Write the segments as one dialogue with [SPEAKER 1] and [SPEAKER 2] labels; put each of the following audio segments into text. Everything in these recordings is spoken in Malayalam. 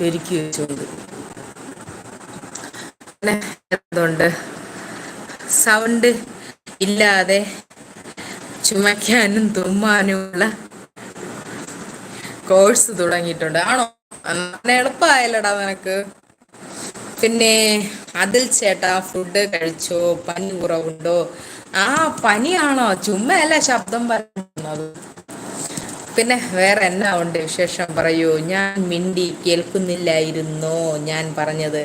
[SPEAKER 1] പെരുക്കി വെച്ചുകൊണ്ട് പിന്നെ സൗണ്ട് ഇല്ലാതെ ചുമയ്ക്കാനും തുമ്മാനുമുള്ള കോഴ്സ് തുടങ്ങിയിട്ടുണ്ട്. ആണോ? എളുപ്പമായല്ലടാ നിനക്ക്. പിന്നെ അതിൽ ചേട്ടാ ഫുഡ് കഴിച്ചോ? പനി കുറവുണ്ടോ? ആ പനിയാണോ? ചുമ്മയല്ല ശബ്ദം പറയുന്നത്. പിന്നെ വേറെ എന്നാ ഉണ്ട് വിശേഷം? പറയൂ. ഞാൻ മിണ്ടി കേൾക്കുന്നില്ലായിരുന്നോ ഞാൻ പറഞ്ഞത്.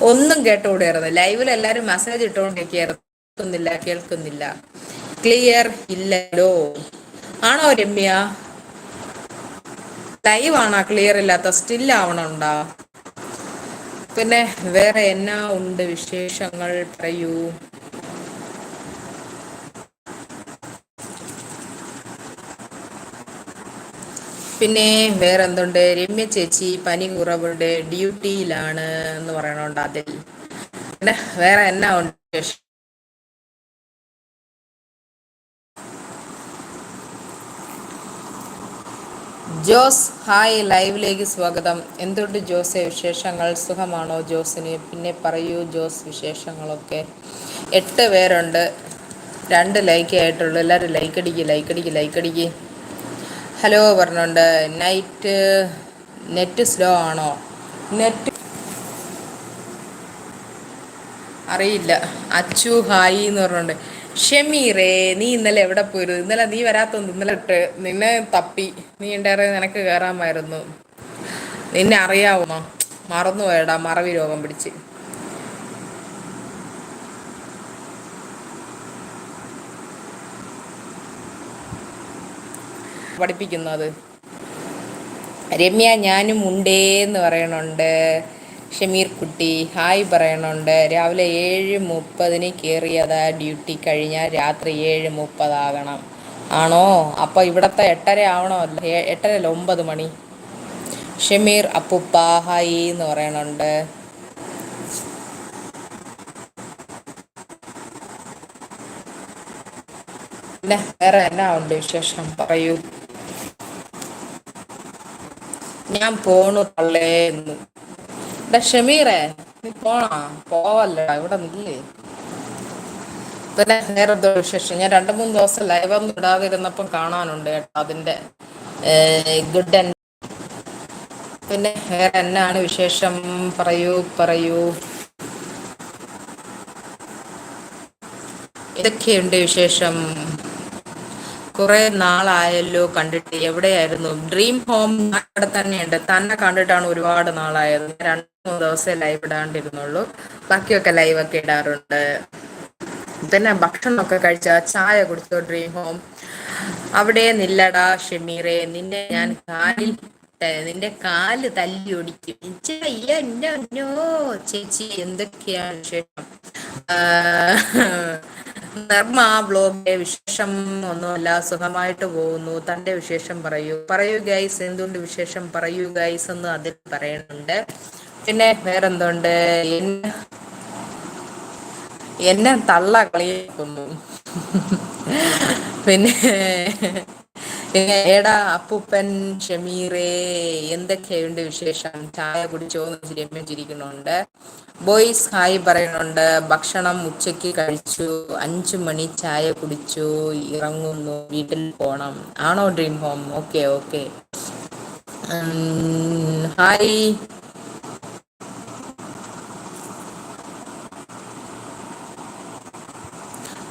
[SPEAKER 1] ഒന്നും കേട്ടുകൂടായിരുന്നു ലൈവിൽ എല്ലാരും മെസ്സേജ് ഇട്ടുകൊണ്ടിരിക്കുകയായിരുന്നു. കേൾക്കുന്നില്ല കേൾക്കുന്നില്ല. ക്ലിയർ ഇല്ലല്ലോ. ആണോ രമ്യ? ലൈവ് ആണോ? ക്ലിയർ ഇല്ലാത്ത സ്റ്റിൽ ആവണുണ്ടോ? പിന്നെ വേറെ എന്നാ ഉണ്ട് വിശേഷങ്ങൾ? പറയൂ. പിന്നെ വേറെ എന്തുണ്ട് രമ്യ ചേച്ചി പനി കുറവുണ്ട് ഡ്യൂട്ടിയിലാണ് എന്ന് പറയണുണ്ട് അതിൽ. വേറെ എന്നാ ഉണ്ട് ജോസ് ഹായ് ലൈവിലേക്ക് സ്വാഗതം. എന്തുണ്ട് ജോസെ വിശേഷങ്ങൾ? സുഖമാണോ ജോസിന്? പിന്നെ പറയൂ ജോസ് വിശേഷങ്ങളൊക്കെ. എട്ട് പേരുണ്ട്. രണ്ട് ലൈക്ക് ആയിട്ടുള്ളൂ. എല്ലാവരും ലൈക്ക് അടിക്കുക ലൈക്ക് അടിക്കുക ലൈക്ക് അടിക്ക്. ഹലോ പറഞ്ഞുകൊണ്ട് നൈറ്റ് നെറ്റ് സ്ലോ ആണോ? നെറ്റ് അറിയില്ല. അച്ചു ഹായി എന്ന് പറഞ്ഞുണ്ട്. ഷമീറേ നീ ഇന്നലെ എവിടെ പോയിരുന്നു? ഇന്നലെ നീ വരാത്തൊന്ന് ഇന്നലെ ഇട്ട് നിന്നെ തപ്പി. നീ ഉണ്ടേറെ നിനക്ക് കയറാമായിരുന്നു നിന്നെ അറിയാവുന്നോ മറന്നു പോയടാ മറവി രോഗം പിടിച്ച്. പഠിപ്പിക്കുന്നത്. രമ്യ ഞാനും ഉണ്ടേ എന്ന് പറയണുണ്ട്. ഷമീർ കുട്ടി ഹായ് പറയണുണ്ട്. രാവിലെ ഏഴ് മുപ്പതിന് കയറിയതാ ഡ്യൂട്ടി കഴിഞ്ഞാൽ രാത്രി ഏഴ് മുപ്പതാകണം ആണോ? അപ്പോൾ ഇവിടത്തെ എട്ടര ആവണോ? എട്ടര അല്ല ഒമ്പത് മണി. ഷമീർ അപ്പുപ്പ ഹായ് എന്ന് പറയണുണ്ട്. വേറെ എന്നാ ഉണ്ട് വിശേഷം? പറയൂ. ഞാൻ പോണു തള്ളേന്ന് എന്താ ഷമീറേ നീ പോണാ? പോവല്ലടാ ഇവിടെ നില്ലേ. പിന്നെ എന്തോ വിശേഷം. ഞാൻ രണ്ട് മൂന്ന് ദിവസം ലൈവ് ഒന്നും ഇടാതിരുന്നപ്പം കാണാനുണ്ട് കേട്ടോ അതിന്റെ ഗുഡ് ആൻഡ് പിന്നെ വേറെ എന്നാണ് വിശേഷം? പറയൂ പറയൂ. ഇതൊക്കെയുണ്ട് വിശേഷം. കുറെ നാളായല്ലോ കണ്ടിട്ട്. എവിടെയായിരുന്നു? ഡ്രീം ഹോം അവിടെ തന്നെയുണ്ട്. തന്നെ കണ്ടിട്ടാണ് ഒരുപാട് നാളായത്. രണ്ടു മൂന്ന് ദിവസം ലൈവ് ഇടാണ്ടിരുന്നുള്ളൂ. ബാക്കിയൊക്കെ ലൈവ് ഒക്കെ ഇടാറുണ്ട്. പിന്നെ ഭക്ഷണമൊക്കെ കഴിച്ച ചായ കുടിച്ചോ ഡ്രീം ഹോം അവിടെ നില്ലടാ ഷമീറെ. നിന്നെ ഞാൻ കാലിൽ നിന്റെ കാൽ തല്ലി അന്നോ ചേച്ചി എന്തൊക്കെയാണ് വിശേഷം? നർമ്മ ബ്ലോഗിന്റെ വിശേഷം ഒന്നുമല്ല സുഖമായിട്ട് പോകുന്നു. തന്റെ വിശേഷം പറയൂ. പറയൂ ഗൈസ് എന്തുകൊണ്ട് വിശേഷം പറയൂ ഗൈസ് എന്ന് അതിൽ പറയുന്നുണ്ട്. പിന്നെ വേറെന്തുണ്ട്? എന്നെ തള്ള കളിയാക്കുന്നു. പിന്നെ ഏടാ അപ്പൂപ്പൻ ഷമീറേ എന്തൊക്കെയുണ്ട് വിശേഷം? ചായ കുടിച്ചോ രമ്യ ചിരിക്കുന്നുണ്ട് ബോയ്സ് ഹായ് പറയുന്നുണ്ട്. ഭക്ഷണം ഉച്ചയ്ക്ക് കഴിച്ചു. അഞ്ചു മണി ചായ കുടിച്ചു. ഇറങ്ങുന്നു. വീട്ടിൽ പോണം. ആണോ dream home? Okay okay. Hi.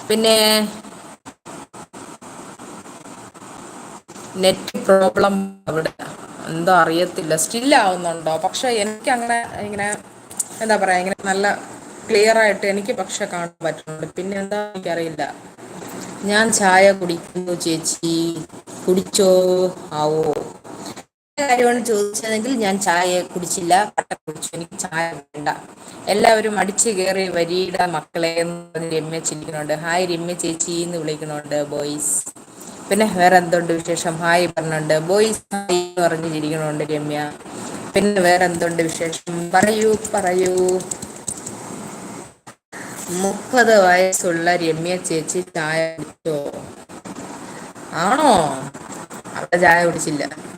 [SPEAKER 1] പിന്നെ നെറ്റ് പ്രോബ്ലം അവിടെ. എന്താ അറിയത്തില്ല. സ്റ്റില്ലാവുന്നുണ്ടോ പക്ഷെ എനിക്ക് അങ്ങനെ ഇങ്ങനെ എന്താ പറയാ ഇങ്ങനെ നല്ല ക്ലിയർ ആയിട്ട് എനിക്ക് പക്ഷെ കാണാൻ പറ്റുന്നുണ്ട്. പിന്നെ എന്താ എനിക്കറിയില്ല. ഞാൻ ചായ കുടിക്കുന്നു ചേച്ചി. കുടിച്ചോ? ആവോ? കാര്യമാണ് ചോദിച്ചതെങ്കിൽ ഞാൻ ചായ കുടിച്ചില്ല കട്ട കുടിച്ചു. എനിക്ക് ചായ വേണ്ട. എല്ലാവരും അടിച്ചു കയറി വരിയുടെ മക്കളെ രമ്യ ചിരിക്കുന്നുണ്ട്. ഹായ് രമ്യ ചേച്ചി എന്ന് വിളിക്കുന്നുണ്ട് ബോയ്സ് പിന്നെ വേറെ എന്തുണ്ട് വിശേഷം? ഹായ് പറഞ്ഞുണ്ട് ബോയ്സ് ഹായ് എന്ന് പറഞ്ഞ് ചിരിക്കുന്നുണ്ട് രമ്യ. പിന്നെ വേറെ എന്തുണ്ട് വിശേഷം? പറയൂ പറയൂ. മുപ്പത് വയസ്സുള്ള രമ്യ ചേച്ചി ചായ കുടിച്ചോ? ആണോ? അവിടെ ചായ കുടിച്ചില്ല.